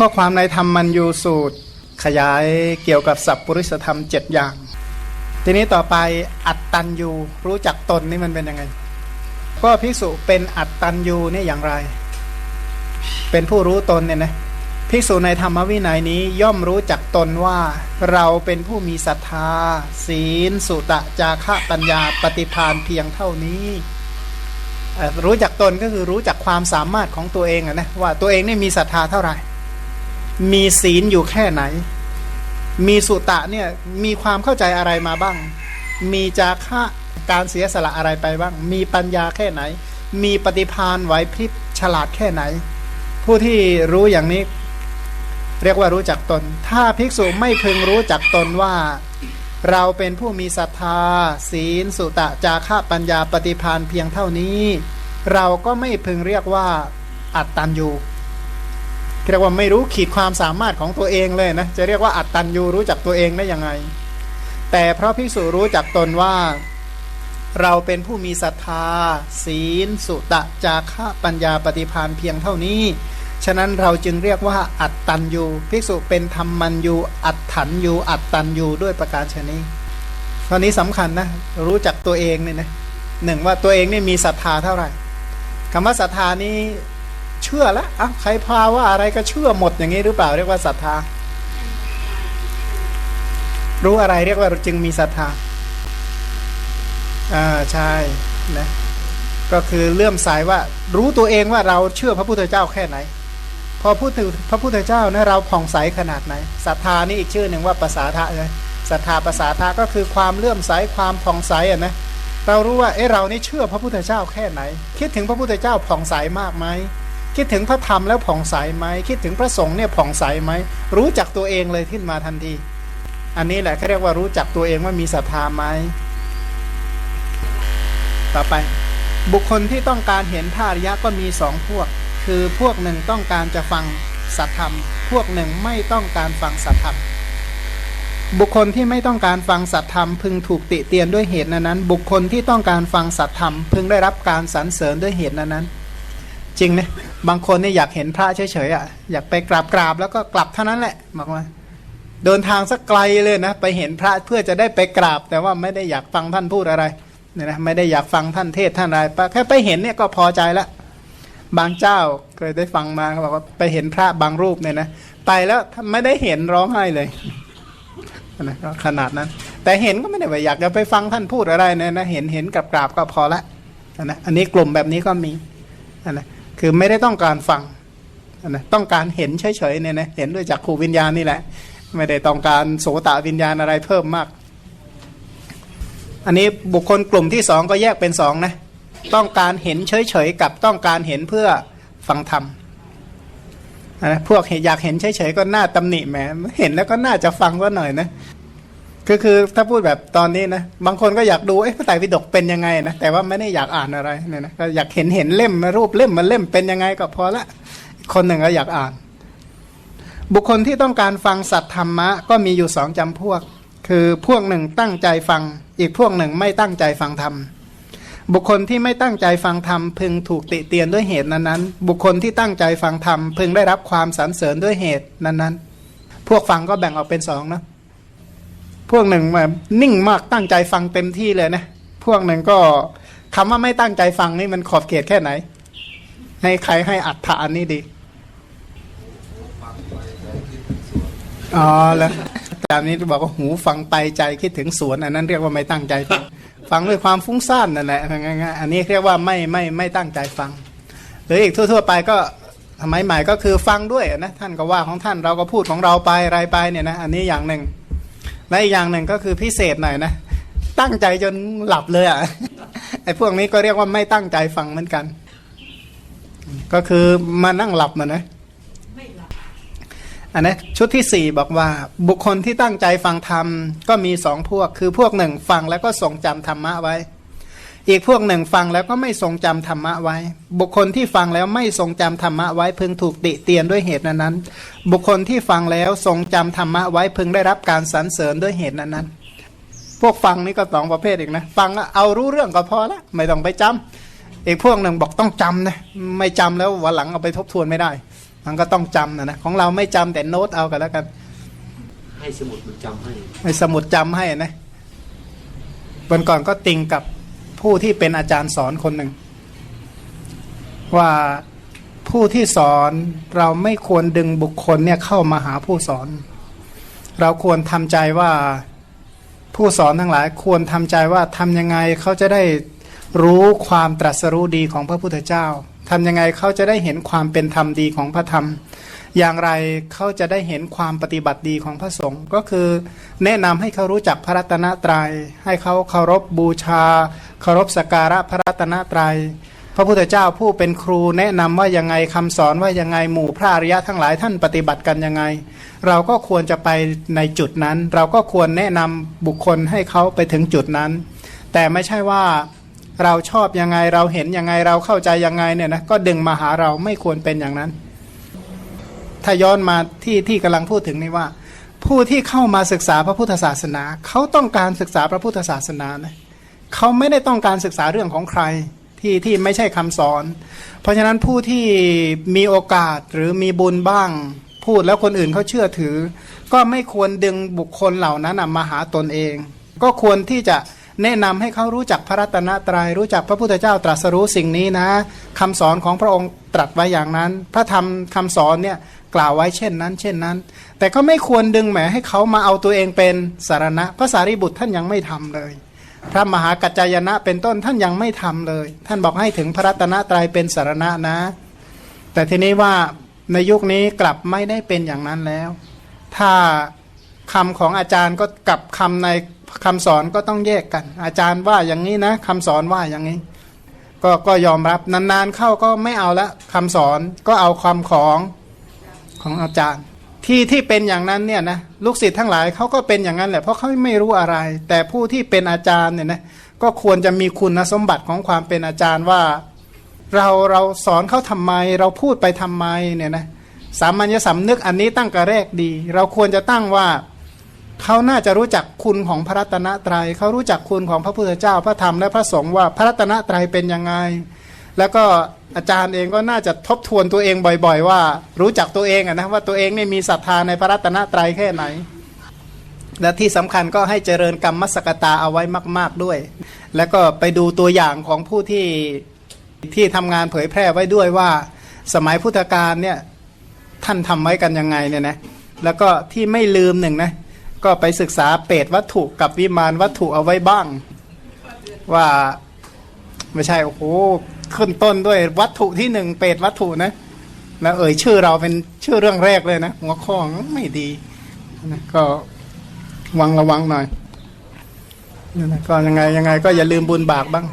ข้อความในธรรมมันยูสูตร ขยายเกี่ยวกับสัพปริสธรรมเจ็ดอย่าง ทีนี้ต่อไปอัตตันยูรู้จักตนนี่มันเป็นยังไง ก็ภิกษุเป็นอัตตันยูเนี่ยอย่างไร เป็นผู้รู้ตนเนี่ยนะภิกษุในธรรมวินัยนี้ย่อมรู้จักตนว่าเราเป็นผู้มีศรัทธา ศีล สุตะ จาคะปัญญาปฏิพานเพียงเท่านี้ รู้จักตนก็คือรู้จักความสามารถของตัวเองอะนะว่าตัวเองนี่มีศรัทธาเท่าไหร่ มีศีลอยู่แค่ไหน มีสุตะเนี่ยมีความเข้าใจอะไรมาบ้าง มีจาคะการเสียสละอะไรไปบ้าง มีปัญญาแค่ไหน มีปฏิพานไหวพริบฉลาดแค่ไหน ผู้ที่รู้อย่างนี้ เรียกว่ารู้จักตน ถ้าภิกษุไม่พึงรู้จักตนว่าเราเป็นผู้มีศรัทธา ศีล สุตะ จาคะปัญญาปฏิพานเพียงเท่านี้ เราก็ไม่พึงเรียกว่าอัตตันยู เรียกว่าไม่รู้ขีดความสามารถของตัวเองเลยนะ จะเรียกว่าอัตตันยูรู้จักตัวเองได้ยังไง แต่เพราะภิกษุรู้จักตนว่าเราเป็นผู้มีศรัทธา ศีล สุตะ จาคะปัญญาปฏิพานเพียงเท่านี้ ฉะนั้นเราจึงเรียกว่าอัตตันยูภิกษุเป็นธรรมันยูอัตถันยูอัตตันยูด้วยประการชนี้ตอนนี้สำคัญนะ รู้จักตัวเองเนี่ยนะหนึ่งว่าตัวเองนี่มีศรัทธาเท่าไหร่คำว่าศรัทธานี้ เชื่อแล้วอะใครพาว่าอะไรก็เชื่อหมดอย่างนี้หรือเปล่าเรียกว่าศรัทธา รู้อะไรเรียกว่าจึงมีศรัทธาอ่าใช่นะก็คือเลื่อมสายว่ารู้ตัวเองว่าเราเชื่อพระพุทธเจ้าแค่ไหน พอพูดถึงพระพุทธเจ้านะเราผ่องใสขนาดไหนศรัทธานี่อีกชื่อหนึ่งว่าภาษาทะเลยศรัทธาภาษาทะก็คือความเลื่อมใสความผ่องใสอะนะเรารู้ว่าเอ้เรานี่เชื่อพระพุทธเจ้าแค่ไหน คิดถึงพระพุทธเจ้าผ่องใสมากไหม คิดถึงพระธรรมแล้วผ่องใสไหมคิดถึงพระสงฆ์เนี่ยผ่องใสไหมรู้จักตัวเองเลยขึ้นมาทันที อันนี้แหละเขาเรียกว่ารู้จักตัวเองว่ามีศรัทธาไหมต่อไป บุคคลที่ต้องการเห็นพระอริยะก็มีสองพวก คือพวกหนึ่งต้องการจะฟังสัทธรรม พวกหนึ่งไม่ต้องการฟังสัทธรรมบุคคลที่ไม่ต้องการฟังสัทธรรมพึงถูกติเตียนด้วยเหตุนั้น บุคคลที่ต้องการฟังสัทธรรมพึงได้รับการสรรเสริญด้วยเหตุนั้น จริงนะบางคนเนี่ยอยากเห็นพระเฉยๆอะอยากไปกราบกราบแล้วก็กลับเท่านั้นแหละบอกว่าเดินทางสักไกลเลยนะ ไปเห็นพระเพื่อจะได้ไปกราบ แต่ว่าไม่ได้อยากฟังท่านพูดอะไรเนี่ยนะไม่ได้อยากฟังท่านเทศท่านอะไรแค่ไปเห็นเนี่ยก็พอใจละบางเจ้าเคยได้ฟังมาเขาบอกว่าไปเห็นพระบางรูปเนี่ยนะไปแล้วไม่ได้เห็นร้องไห้เลยนะก็ขนาดนั้น แต่เห็นก็ไม่ได้ว่าอยากจะไปฟังท่านพูดอะไรเนี่ยนะเห็นเห็นกราบกราบก็พอละนะอันนี้กลุ่มแบบนี้ก็มีนะ คือไม่ได้ต้องการฟังนะต้องการเห็นเฉยๆเนี่ยนะเห็นด้วยจากขูวิญญาณนี่แหละ ไม่ได้ต้องการโสตวิญญาณอะไรเพิ่มมาก อันนี้บุคคลกลุ่มที่สองก็แยกเป็นสองนะต้องการเห็นเฉยๆกับต้องการเห็นเพื่อฟังธรรมนะพวกอยากเห็นเฉยๆก็น่าตำหนิแหมเห็นแล้วก็น่าจะฟังก็หน่อยนะ คือคือถ้าพูดแบบตอนนี้นะบางคนก็อยากดูเอ๊ะพระไตรปิฎกเป็นยังไงนะแต่ว่าไม่ได้อยากอ่านอะไรเนี่ยนะก็อยากเห็นเห็นเล่มรูปเล่มมันเล่มเป็นยังไงก็พอละ คนหนึ่งก็อยากอ่าน บุคคลที่ต้องการฟังสัตธรรมะ ก็มีอยู่สองจำพวก คือพวกหนึ่งตั้งใจฟัง อีกพวกหนึ่งไม่ตั้งใจฟังธรรมบุคคลที่ไม่ตั้งใจฟังธรรมพึงถูกติเตียนด้วยเหตุนั้นๆบุคคลที่ตั้งใจฟังธรรมพึงได้รับความสรรเสริญด้วยเหตุนั้นๆพวกฟังก็แบ่งออกเป็นสองนะ พวกหนึ่งแบบนิ่งมากตั้งใจฟังเต็มที่เลยนะ พวกหนึ่งก็คำว่าไม่ตั้งใจฟังนี่มันขอบเขตแค่ไหน ให้ใครให้อัตถานนี้ดีอ๋อแล้วตามนี้บอกว่าหูฟังไปใจคิดถึงสวนอันนั้นเรียกว่าไม่ตั้งใจฟังฟังด้วยความฟุ้งซ่านนั่นแหละง่ายๆอันนี้เรียกว่าไม่ไม่ไม่ตั้งใจฟัง หรืออีกทั่ว ๆ ไปก็สมัยใหม่ก็คือฟังด้วยนะท่านก็ว่าของท่านเราก็พูดของเราไปอะไรไปเนี่ยนะอันนี้อย่างหนึ่ง และอีกอย่างหนึ่งก็คือพิเศษหน่อยนะ ตั้งใจจนหลับเลยอะไอ้พวกนี้ก็เรียกว่าไม่ตั้งใจฟังเหมือนกัน ก็คือมานั่งหลับมานนะอันนี้ชุดที่สี่บอกว่า บุคคลที่ตั้งใจฟังธรรมก็มีสองพวก คือพวกหนึ่งฟังแล้วก็ทรงจำธรรมะไว้ อีกพวกหนึ่งฟังแล้วก็ไม่ทรงจำธรรมะไว้ บุคคลที่ฟังแล้วไม่ทรงจำธรรมะไว้พึงถูกติเตียนด้วยเหตุนั้นๆบุคคลที่ฟังแล้วทรงจำธรรมะไว้พึงได้รับการสรรเสริญด้วยเหตุนั้นๆพวกฟังนี่ก็สองประเภทอีกนะ ฟังเอารู้เรื่องก็พอละไม่ต้องไปจอีกพวกหนึ่งบอกต้องจำนะไม่จำแล้ววันหลังเอาไปทบทวนไม่ได้ มันก็ต้องจำนะนะของเราไม่จำแต่โน้ตเอากันแล้วกัน ให้สมุดมันจำให้ในสมุดจำให้นะวันก่อนก็ติงกับ ผู้ที่เป็นอาจารย์สอนคนหนึ่ง ว่าผู้ที่สอนเราไม่ควรดึงบุคคลเนี่ยเข้ามาหาผู้สอน เราควรทำใจว่าผู้สอนทั้งหลายควรทำใจว่าทำยังไงเขาจะได้รู้ความตรัสรู้ดีของพระพุทธเจ้าทำยังไงเขาจะได้เห็นความเป็นธรรมดีของพระธรรม อย่างไรเขาจะได้เห็นความปฏิบัติดีของพระสงฆ์ก็คือ แนะนำให้เขารู้จักพระรัตนตรยัย ให้เขาเคารพบูชา เคารพสการะพระรัตนตรยัย พระพุทธเจ้าผู้เป็นครูแนะนำว่ายังไงคำสอนว่ายังไงหมู่พระอริยะทั้งหลายท่านปฏิบัติกันยังไง เราก็ควรจะไปในจุดนั้น เราก็ควรแนะนำบุคคลให้เขาไปถึงจุดนั้น แต่ไม่ใช่ว่าเราชอบยังไงเราเห็นยังไงเราเข้าใจยังไงเนี่ยนะก็ดึงมาหาเราไม่ควรเป็นอย่างนั้น ถ้าย้อนมาที่ที่กำลังพูดถึงนี่ว่า ผู้ที่เข้ามาศึกษาพระพุทธศาสนา เขาต้องการศึกษาพระพุทธศาสนานะเขาไม่ได้ต้องการศึกษาเรื่องของใครที่ที่ไม่ใช่คำสอน เพราะฉะนั้นผู้ที่มีโอกาสหรือมีบุญบ้าง พูดแล้วคนอื่นเขาเชื่อถือ ก็ไม่ควรดึงบุคคลเหล่านั้นมาหาตนเอง ก็ควรที่จะ แนะนำให้เขารู้จักพระรัตนตรยัยรู้จักพระพุทธเจ้าตรัสรู้สิ่งนี้นะคำสอนของพระองค์ตรัสไว้อย่างนั้น พระธรรมคำสอนเนี่ยกล่าวไว้เช่นนั้น เช่นนั้น แต่ก็ไม่ควรดึงแหมให้เขามาเอาตัวเองเป็นสารณะพระสารีบุตรท่านยังไม่ทำเลย พระมหากัจจายนะเป็นต้นท่านยังไม่ทำเลย ท่านบอกให้ถึงพระรัตนตรัยเป็นสารณะนะ แต่ทีนี้ว่าในยุคนี้กลับไม่ได้เป็นอย่างนั้นแล้ว ถ้าคำของอาจารย์ก็กับคำใน คำสอนก็ต้องแยกกัน อาจารย์ว่าอย่างนี้นะคำสอนว่าอย่างนี้ ก็ก็ยอมรับนานๆเข้าก็ไม่เอาละคำสอนก็เอาความของของอาจารย์ ที่ที่เป็นอย่างนั้นเนี่ยนะลูกศิษย์ทั้งหลายเขาก็เป็นอย่างนั้นแหละเพราะเขาไม่รู้อะไร แต่ผู้ที่เป็นอาจารย์เนี่ยนะก็ควรจะมีคุณสมบัติของความเป็นอาจารย์ว่า เราเราสอนเขาทำไม เราพูดไปทำไมเนี่ยนะสามัญญสำนึกอันนี้ตั้งกระแรกดี เราควรจะตั้งว่า เขาน่าจะรู้จักคุณของพระรัตนตรยัยเขารู้จักคุณของพระพุทธเจ้าพระธรรมและพระสงฆ์ว่าพระรัตนตรัยเป็นยังไง แล้วก็อาจารย์เองก็น่าจะทบทวนตัวเองบ่อย ๆ ว่า รู้จักตัวเองนะว่าตัวเองเนี่ยมีศรัทธาในพระรัตนตรัยแค่ไหน และที่สำคัญก็ให้เจริญกรรมมสกตาเอาไว้มาก ๆด้วย แล้วก็ไปดูตัวอย่างของผู้ที่ที่ทำงานเผยแพร่ไว้ด้วยว่า สมัยพุทธกาลเนี่ยท่านทำไว้กันยังไงเนี่ยนะแล้วก็ที่ไม่ลืมหนึ่งนะ ก็ไปศึกษาเปรตวัตถุกับวิมานวัตถุเอาไว้บ้าง ว่าไม่ใช่โอ้โหขึ้นต้นด้วยวัตถุที่หนึ่งเปรตวัตถุนะแล้วเอ่ยชื่อเราเป็นชื่อเรื่องแรกเลยนะหัวข้อไม่ดีนะก็วังระวังหน่อยนะก็ยังไงยังไง ก็อย่าลืมบุญบากบ้าง